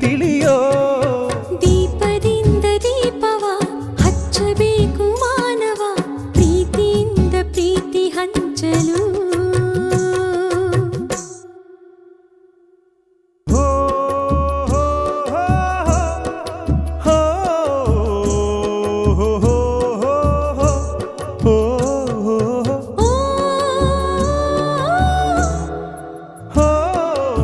திளி